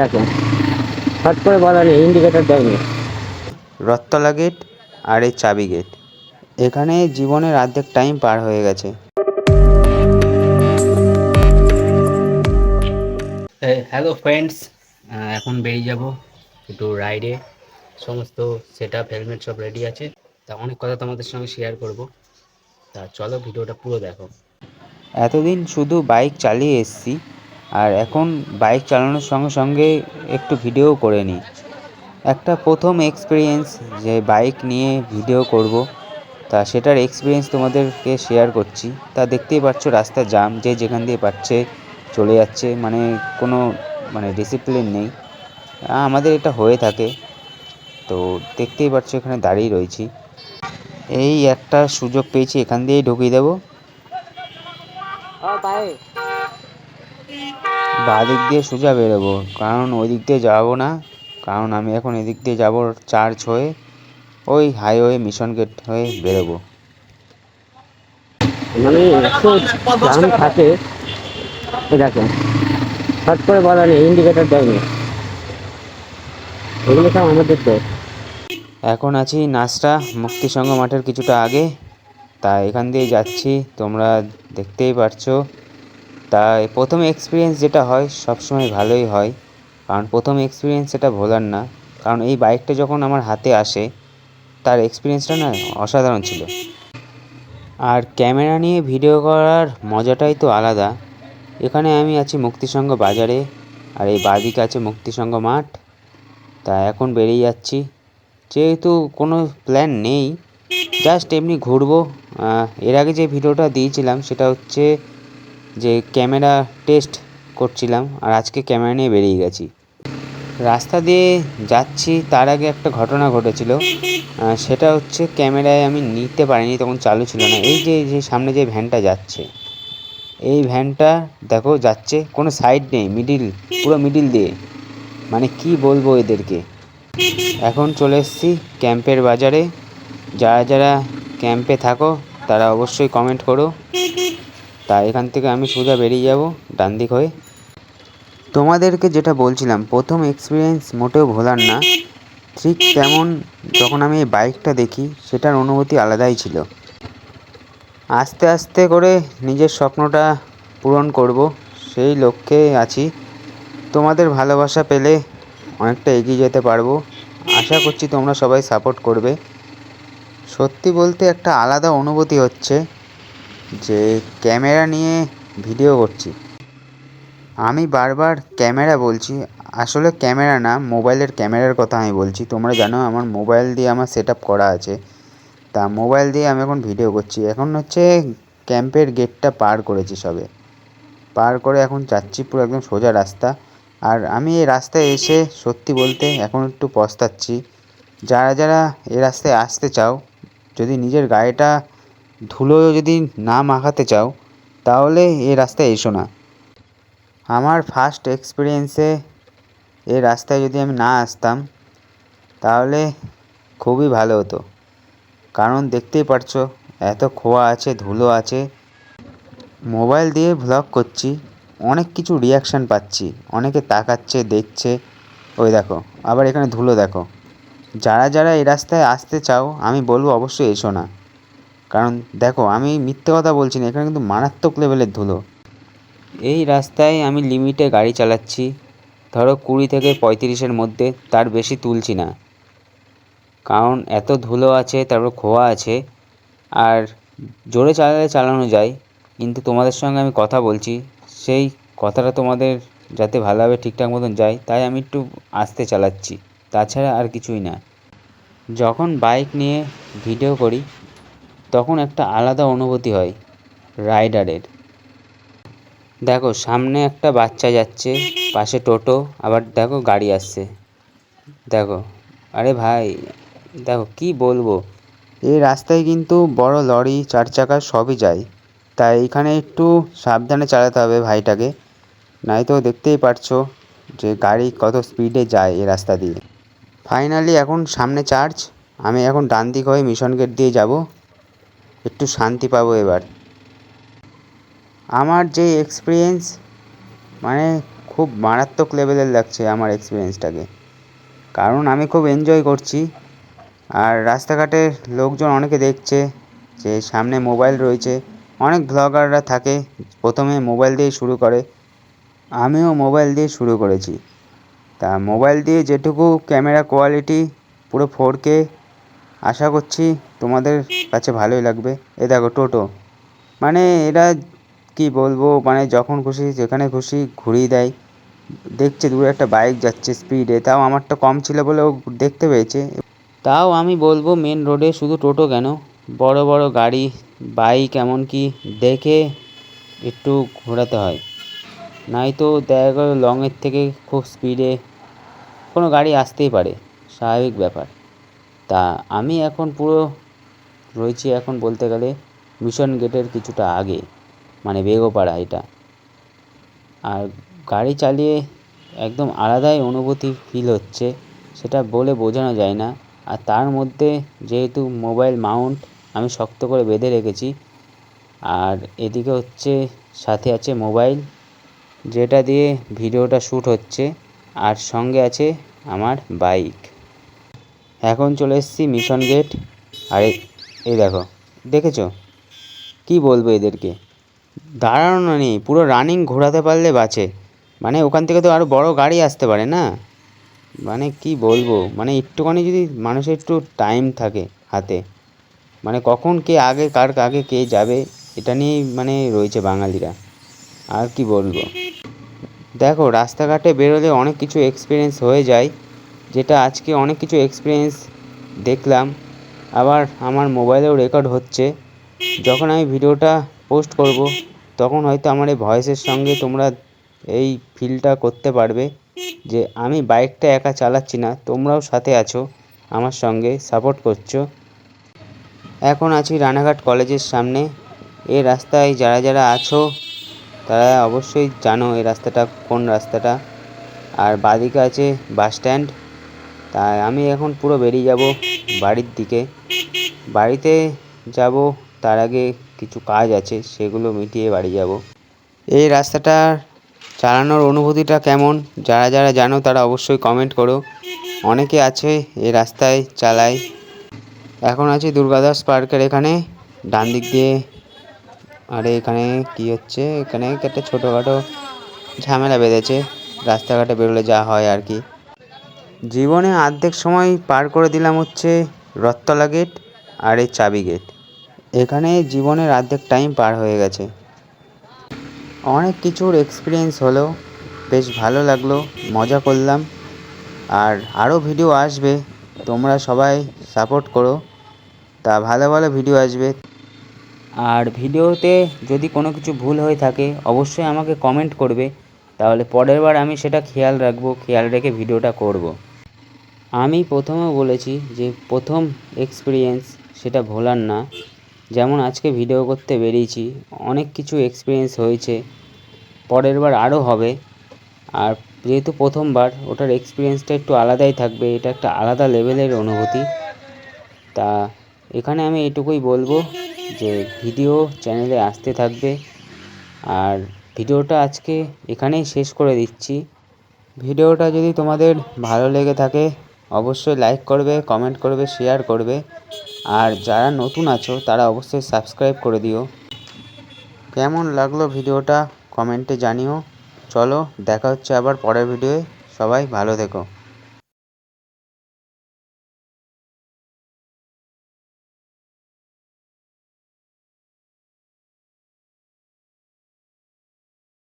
দেখেন। হট করে বলা নেই ইন্ডিকেটার দেয়নি। রথতলা গেট আর এই চাবি গেট এখানে জীবনের অর্ধেক টাইম পার হয়ে গেছে। হ্যালো ফ্রেন্ডস এখন বেরিয়ে যাব একটু রাইডে সমস্ত সেট আপ হেলমেট সব রেডি আছে। তা অনেক কথা তোমাদের সঙ্গে শেয়ার করব। তা চলো ভিডিওটা পুরো দেখো। এতদিন শুধু বাইক চালিয়ে এসেছি। আর এখন বাইক চালানোর সঙ্গে সঙ্গে একটু ভিডিও করে নিই। একটা প্রথম এক্সপিরিয়েন্স যে বাইক নিয়ে ভিডিও করব, তা সেটার এক্সপিরিয়েন্স তোমাদেরকে শেয়ার করছি। তা দেখতেই পাচ্ছ রাস্তা জাম যে যেখান দিয়ে পাচ্ছে, চলে যাচ্ছে মানে কোনো মানে ডিসিপ্লিন নেই। আমাদের এটা হয়ে থাকে। তো দেখতেই পাচ্ছ এখানে দাঁড়িয়ে রয়েছি। এই একটা সুযোগ পেয়েছি, এখান দিয়েই ঢুকিয়ে দেবো। বাঁ দিক দিয়ে সোজা বেরোবো। কারণ ওই দিক দিয়ে যাব না। কারণ আমি এখন এদিক দিয়ে যাব চার্চ হয়ে ওই হাইওয়ে মিশন গেট হয়ে বেরোবো। মানে জাম থাকে। দেখেন হট করে বলা নেই ইন্ডিকেটার দেয়নি। এগুলো সব আমাদের দোষ এখন আছি নাচটা মুক্তিসংঘ মাঠের কিছুটা আগে। তা এখান দিয়ে যাচ্ছি তোমরা দেখতেই পারছ। তাই প্রথম এক্সপিরিয়েন্স যেটা হয়, সবসময় ভালোই হয়। কারণ প্রথম এক্সপিরিয়েন্স সেটা ভোলার না। কারণ এই বাইকটা যখন আমার হাতে আসে, তার এক্সপিরিয়েন্সটা না অসাধারণ ছিল। আর ক্যামেরা নিয়ে ভিডিও করার মজাটাই তো আলাদা। এখানে আমি আছি মুক্তিসংঘ বাজারে, আর এই বাদিকে আছে মুক্তিসংঘ মাঠ। তা এখন বেরিয়ে যাচ্ছি। যেহেতু কোনো প্ল্যান নেই জাস্ট এমনি ঘুরবো। এর আগে যে ভিডিওটা দিয়েছিলাম, সেটা হচ্ছে যে ক্যামেরা টেস্ট করছিলাম আর আজকে ক্যামেরা নিয়ে বেরিয়ে গেছি। রাস্তা দিয়ে যাচ্ছি, তার আগে একটা ঘটনা ঘটেছিল। সেটা হচ্ছে ক্যামেরায় আমি নিতে পারিনি, তখন চালু ছিল না। এই যে যে সামনে যে ভ্যানটা যাচ্ছে, এই ভ্যানটা দেখো যাচ্ছে, কোনো সাইড নেই, মিডিল, পুরো মিডিল দিয়ে। মানে কি বলব এদেরকে? এখন চলে এসেছি ক্যাম্পের বাজারে। যারা যারা ক্যাম্পে থাকো, তারা অবশ্যই কমেন্ট করো। তা এখান থেকে আমি সোজা বেরিয়ে যাব, ডান দিক হয়ে। তোমাদেরকে যেটা বলছিলাম, প্রথম এক্সপিরিয়েন্স মোটেও ভোলার না। ঠিক তেমন যখন আমি এই বাইকটা দেখি, সেটার অনুভূতি আলাদাই ছিল। আস্তে আস্তে করে নিজের স্বপ্নটা পূরণ করব, সেই লক্ষ্যে আছি। তোমাদের ভালোবাসা পেলে অনেকটা এগিয়ে যেতে পারব। আশা করছি তোমরা সবাই সাপোর্ট করবে। সত্যি বলতে একটা আলাদা অনুভূতি হচ্ছে। যে ক্যামেরা নিয়ে ভিডিও করছি। আমি বারবার ক্যামেরা বলছি, আসলে ক্যামেরা না, মোবাইলের ক্যামেরার কথা আমি বলছি। তোমরা জানো আমার মোবাইল দিয়ে আমার সেট করা আছে। তা মোবাইল দিয়ে আমি এখন ভিডিও করছি। এখন হচ্ছে ক্যাম্পের গেটটা পার করেছি সবে। পার করে এখন যাচ্ছি পুরো একদম সোজা রাস্তা। আর আমি এই রাস্তায় এসে সত্যি বলতে এখন একটু পস্তাচ্ছি। যারা যারা এই রাস্তায় আসতে চাও, যদি নিজের গাড়িটা ধুলো যদি না মাখাতে চাও, তাহলে এই রাস্তায় এসো না। আমার ফার্স্ট এক্সপিরিয়েন্সে এই রাস্তায় যদি আমি না আসতাম, তাহলে খুবই ভালো হতো। কারণ দেখতেই পারছ, এত খোয়া আছে, ধুলো আছে। মোবাইল দিয়ে ভ্লগ করছি, অনেক কিছু রিয়াকশান পাচ্ছি, অনেকে তাকাচ্ছে, দেখছে। ওই দেখো, আবার এখানে ধুলো দেখো। যারা যারা এই রাস্তায় আসতে চাও, আমি বলব অবশ্যই এসো না। কারণ দেখো, আমি মিথ্যে কথা বলছি না, এখানে কিন্তু মারাত্মক লেভেলের ধুলো। এই রাস্তায় আমি লিমিটে গাড়ি চালাচ্ছি, ধরো কুড়ি থেকে পঁয়ত্রিশের মধ্যে, তার বেশি তুলছি না। কারণ এত ধুলো আছে, তারপর খোয়া আছে, আর জোরে চালালে চালানো যায়, কিন্তু তোমাদের সঙ্গে আমি কথা বলছি, সেই কথাটা তোমাদের যাতে ভালোভাবে ঠিকঠাক মতন যায়, তাই আমি একটু আস্তে চালাচ্ছি, তাছাড়া আর কিছুই না। যখন বাইক নিয়ে ভিডিও করি তখন একটা আলাদা অনুভূতি হয়, রাইডারের। দেখো, সামনে একটা বাচ্চা যাচ্ছে, পাশে টোটো, আবার দেখো গাড়ি আসছে। দেখো, আরে ভাই, দেখো কি বলব? এই রাস্তায় কিন্তু বড় লরি, চার চাকা সবই যায়। তাই এখানে একটু সাবধানে চালাতে হবে ভাইটাকে। নয়তো দেখতেই পারছ যে গাড়ি কত স্পিডে যায় এই রাস্তা দিয়ে। ফাইনালি এখন সামনে চার্চ আমি এখন ডান দিক হয়ে মিশন গেট দিয়ে যাব। একটু শান্তি পাবো এবার। আমার যে এক্সপিরিয়েন্স মানে খুব মারাত্মক লেভেলের লাগছে আমার এক্সপিরিয়েন্সটাকে কারণ আমি খুব এনজয় করছি। আর রাস্তাঘাটে লোকজন অনেকে দেখছে যে সামনে মোবাইল রয়েছে। অনেক ব্লগাররা থাকে, প্রথমে মোবাইল দিয়ে শুরু করে। আমিও মোবাইল দিয়ে শুরু করেছি। তা মোবাইল দিয়ে যেটুকু ক্যামেরা কোয়ালিটি পুরো ফোর কে আশা করছি তোমাদের কাছে ভালোই লাগবে। এ দেখো, টোটো। মানে এরা কি বলব মানে যখন খুশি যেখানে খুশি ঘুরিয়ে দেয়। দেখছে দূরে একটা বাইক যাচ্ছে স্পিডে তাও আমারটা কম ছিল বলে ও দেখতে পেয়েছে। তাও আমি বলব মেন রোডে শুধু টোটো কেন? বড় বড় গাড়ি বাইক এমনকি দেখে একটু ঘোরাতে হয়। নয়তো দেখা গেলো লংয়ের থেকে খুব স্পিডে কোনো গাড়ি আসতেই পারে। স্বাভাবিক ব্যাপার। তা আমি এখন পুরো রয়েছি এখন বলতে গেলে মিশন গেটের কিছুটা আগে মানে বেগোপাড়া এটা। আর গাড়ি চালিয়ে একদম আলাদাই অনুভূতি ফিল হচ্ছে, সেটা বলে বোঝানো যায় না। আর তার মধ্যে যেহেতু মোবাইল মাউন্ট আমি শক্ত করে বেঁধে রেখেছি, আর এদিকে হচ্ছে সাথে আছে মোবাইল যেটা দিয়ে ভিডিওটা শ্যুট হচ্ছে, আর সঙ্গে আছে আমার বাইক এখন চলে এসেছি মিশন গেট আর এই- দেখো, দেখেছ? কি বলব এদেরকে? দাঁড়ানো নেই, পুরো রানিং ঘোরাতে পারলে বাঁচে। মানে ওখান থেকে তো আরও বড় গাড়ি আসতে পারে না? মানে কি বলব? মানে একটুখানি যদি মানুষের একটু টাইম থাকে হাতে মানে কখন কে আগে, কার আগে কে যাবে, এটা নিয়েই মানে রয়েছে বাঙালিরা। আর কি বলব? দেখো, রাস্তাঘাটে বেরোলে অনেক কিছু এক্সপিরিয়েন্স হয়ে যায়। যেটা আজকে অনেক কিছু এক্সপিরিয়েন্স দেখলাম। আবার আমার মোবাইলেও রেকর্ড হচ্ছে। যখন আমি ভিডিওটা পোস্ট করব, তখন হয়তো আমার এই ভয়েসের সঙ্গে তোমরা এই ফিলটা করতে পারবে যে আমি বাইকটা একা চালাচ্ছি না, তোমরাও সাথে আছো, আমার সঙ্গে সাপোর্ট করছ। এখন আছি রানাঘাট কলেজের সামনে। এই রাস্তায় যারা যারা আছো, তারা অবশ্যই জানো এই রাস্তাটা কোন রাস্তাটা। আর বাদিকে আছে বাস স্ট্যান্ড তাই আমি এখন পুরো বেরিয়ে যাব বাড়ির দিকে। বাড়িতে যাব, তার আগে কিছু কাজ আছে, সেগুলো মিটিয়ে বাড়ি যাব। এই রাস্তাটা চালানোর অনুভূতিটা কেমন? যারা যারা জানো, তারা অবশ্যই কমেন্ট করো। অনেকে আছে এই রাস্তায় চালায়। এখন আছি দুর্গাদাস পার্কের এখানে, ডান দিক দিয়ে। আরে এখানে কি হচ্ছে? এখানে একটা ছোটোখাটো ঝামেলা বেঁধেছে। রাস্তাঘাটে বেরোলে যা হয় আর কি। জীবনে অর্ধেক সময় পার করে দিলাম হচ্ছে রথতলা গেট আর এই চাবি গেট এখানে জীবনের অর্ধেক টাইম পার হয়ে গেছে। অনেক কিছুর এক্সপিরিয়েন্স হলো, বেশ ভালো লাগল, মজা করলাম। আর আরও ভিডিও আসবে, তোমরা সবাই সাপোর্ট করো। তা ভালো ভালো ভিডিও আসবে। আর ভিডিওতে যদি কোনো কিছু ভুল হয়ে থাকে, অবশ্যই আমাকে কমেন্ট করবে। তাহলে পরের বার আমি সেটা খেয়াল রাখব, খেয়াল রেখে ভিডিওটা করব। আমি প্রথমে বলেছি যে প্রথম এক্সপিরিয়েন্স সেটা ভোলার না। যেমন আজকে ভিডিও করতে বেরিয়েছি, অনেক কিছু এক্সপিরিয়েন্স হয়েছে। পরের বার আরও হবে। আর যেহেতু প্রথমবার, ওটার এক্সপিরিয়েন্সটা একটু আলাদাই থাকবে। এটা একটা আলাদা লেভেলের অনুভূতি। তা এখানে আমি এটুকুই বলব যে ভিডিও চ্যানেলে আসতে থাকবে। আর ভিডিওটা আজকে এখানেই শেষ করে দিচ্ছি। ভিডিওটা যদি তোমাদের ভালো লেগে থাকে, অবশ্যই লাইক করবে কমেন্ট করবে শেয়ার করবে। আর যারা নতুন আছো, তারা অবশ্যই সাবস্ক্রাইব করে দিও। কেমন লাগল ভিডিওটা কমেন্টে জানিও। চলো, দেখা হচ্ছে আবার পরের ভিডিওয়ে সবাই ভালো থেকো।